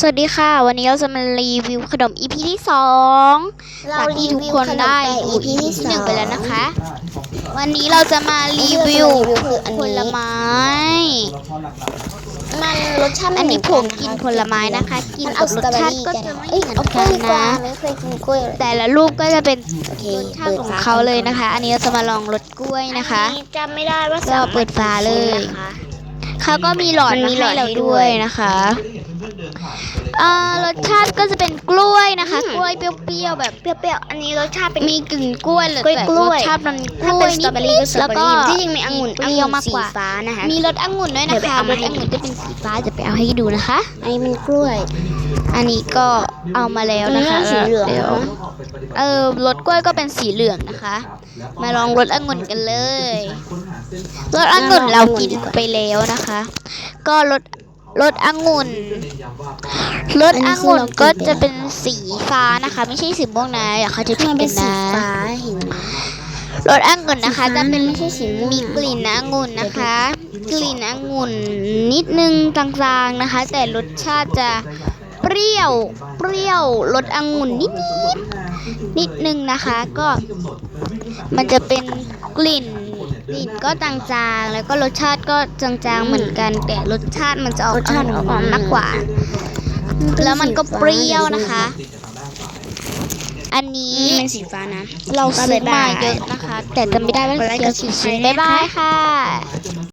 สวัสดีค่ะ วันนี้เราจะมารีวิวขนม EP ที่สองเราจากรีที่ทุกวิวคนขนมได้ไปดู EP ที่หนึ่งสองไปแล้วนะคะ วันนี้เราจะมารีวิวคืออันผนี้ลไม้ มันรสชาติอันนี้ไเหผมืมกินผลไม้นะคะ กินมันกัเอาบสรตรอสเบอชาติรี่ก็กันจะไม่เอ้ยเหมือนเอากล้กัวยนดีกว่านะไม่เคยกินกล้วยเลยแต่ละรูปก็จะเป็นโอเครสชาติของเขาเลยนะคะ อันนี้เราจะมาลองรสกล้วยนะคะอัจำไม่ได้ว่าก็เปิดฝาเลยนะคะ เขาก็มีหลอดมันมีมาหลอให้ดเราให้ด้ด้ววยยนะคะอ่ารสชาติก็จะเป็นกล้วยนะคะอืมกล้วยเปรี้ยวๆแบบเปรี้ยวๆอันนี้รสชาติเป็นมีกลิ่นกล้วยเลยกล้วยแต่กล้รวยสชาติมันกถ้าล้เป็วนยสตรอเบอรี่ก็สตรแล้อวเบอก็รี่ที่จริงมีองุ่นเปรี้ยวมากกว่าสีฟ้านะคะมีรสองุ่นด้วยเดี๋นะยวไปคะเอารมาสให้องุ่นจะเป็นสีฟ้าจะไปเอาให้ดูนะคะอันนี้มันกล้วย อันนี้ก็เอามาแล้วนะคะอันนี้สีเหลืองดี๋ยวนะเออรสกล้วยก็เป็นสีเหลืองนะคะ มาลองรสองุ่นกันเลยรสองุ่นเรากินไปแล้วนะคะ ก็รสรสองุ่นรสองุ่นก็จะเป็นสีฟ้านะคะ ไม่ใช่สีม่วงนะอย่าเข้าใจผิดมันเป็กันนสีนะฟ้าเห็นไหมรสองุ่นนะคะ จะเป็นไม่ใช่สีม่วงมีกลิ่นองุ่นนะคะ กลิ่นองุ่นนิดนึงจางๆนะคะ แต่รสชาติจะ เปรี้ยว เปรี้ยวรสองุ่นนิดๆนิดนึงนะคะ ก็ มันจะเป็นกลิ่นกลิ่นก็จางๆ แล้วก็รสชาติก็จางๆเหมือนกัน แต่รสชาติมันจะออกรสชาติอ่อออนกๆมากกว่า แล้วมันก็เปรี้ยวนะคะ อันนี้นี่มันสีฟ้านะ เราซื้อมาบ๊ายบายเยอะนะคะ แต่จำไม่ได้ว่าบ๊ายบายเกี่ยวกี่ชิ้นบ๊ายบายค่ะ